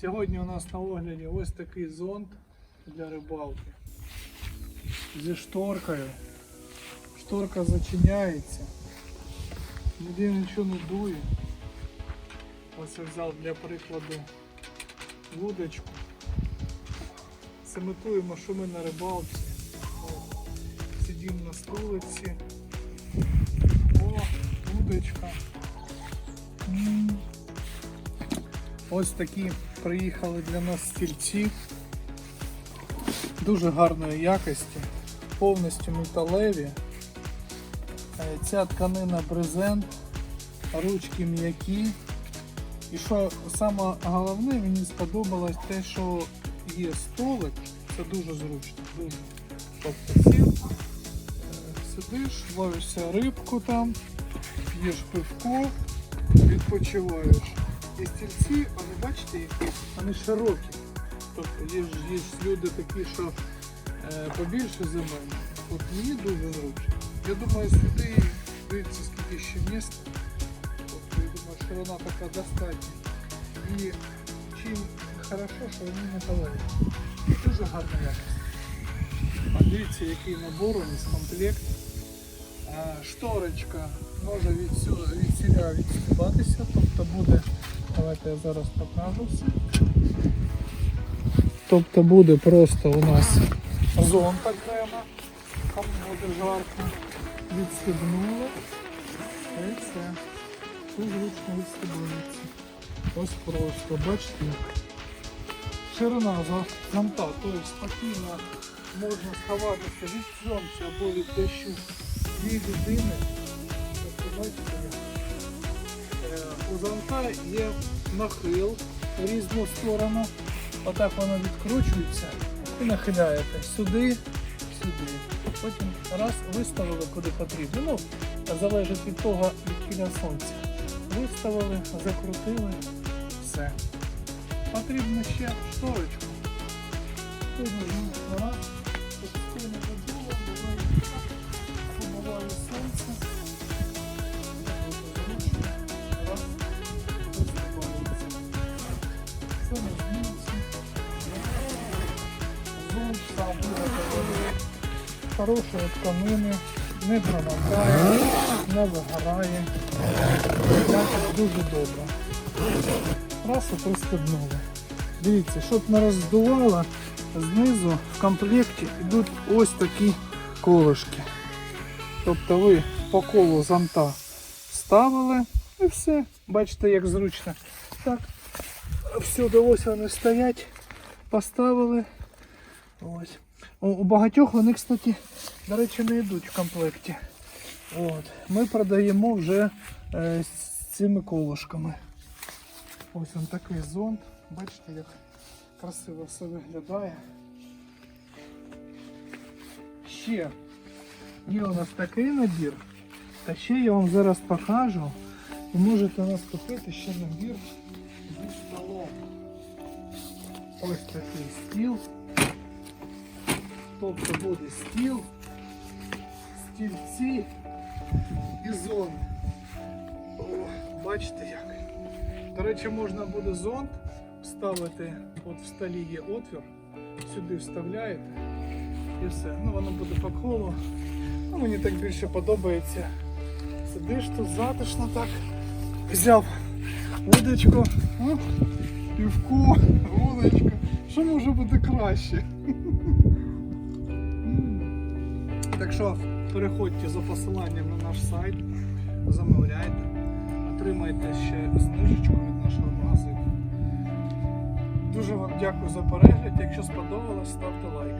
Сьогодні у нас на огляді ось такий зонт для рибалки. Зі шторкою. Шторка зачиняється. Ніде нічого не дує. Ось я взяв для прикладу вудочку. Симитуємо, що ми на рибалці. Сидимо на столиці. Ось такі приїхали для нас стільці. Дуже гарної якості, повністю металеві. Е, Ця тканина брезент, ручки м'які. І що саме головне, мені сподобалось те, що є столик, це дуже зручно. Дуже. Тобто е, сидиш, ловишся рибку там, п'єш пивко, відпочиваєш. І стільці, вони бачите, вони широкі. Тобто є є люди такі, що е, побільше за мене. От мені дуже зручно. Я думаю, сюди дивіться, скільки ще місця. Тобто я думаю, що вона така достатня. І чим хорошо, що вони палають. Дуже гарна якість. А дивіться, який набор у нас комплект. Шторочка може від, сю- від відстібатися, тобто буде, давайте я зараз покажу все. Тобто буде просто у нас зонт окремо, кому буде жарко, відстібнули і все. Все зручно відстібується. Ось просто, бачите. Ширина зонта, тобто спокійно можна сховатися від сонця або від дощу дві людини. У є нахил в різну сторону. Отак воно відкручується і нахиляєте сюди, сюди. Потім раз виставили куди потрібно. Ну, залежить від того, від кіля сонця. Виставили, закрутили, все. Потрібно ще шторочку. Тут раз, Хорошої тканини, не промокає, не вигорає. Якось дуже добре. Раз і пристебнули. Дивіться, щоб не роздувало, знизу в комплекті йдуть ось такі колишки. Тобто ви по колу зонта ставили і все. Бачите, як зручно. Так, всюди ось вони стоять, поставили. Ось. У, багатьох вони, кстати, до речі, не йдуть в комплекті. От. Ми продаємо вже е, з цими колишками. Ось він такий зонт. Бачите, як красиво все виглядає. Ще є у нас такий набір. Та ще я вам зараз покажу. І можете у нас купити ще набір зі столом. Ось такий стіл. Тобто буде стіл, стільці і зонт. О, бачите як. До речі, можна буде зонт вставити, от в столі є отвір, сюди вставляєте і все. Ну воно буде по колу. Ну, мені так більше подобається. Сидиш тут затишно так. Взяв вудочку, о, півку, вудочку. Що може бути краще? Так що переходьте за посиланням на наш сайт, замовляйте, отримайте ще знижечку від нашого магазину. Дуже вам дякую за перегляд. Якщо сподобалось, ставте лайк.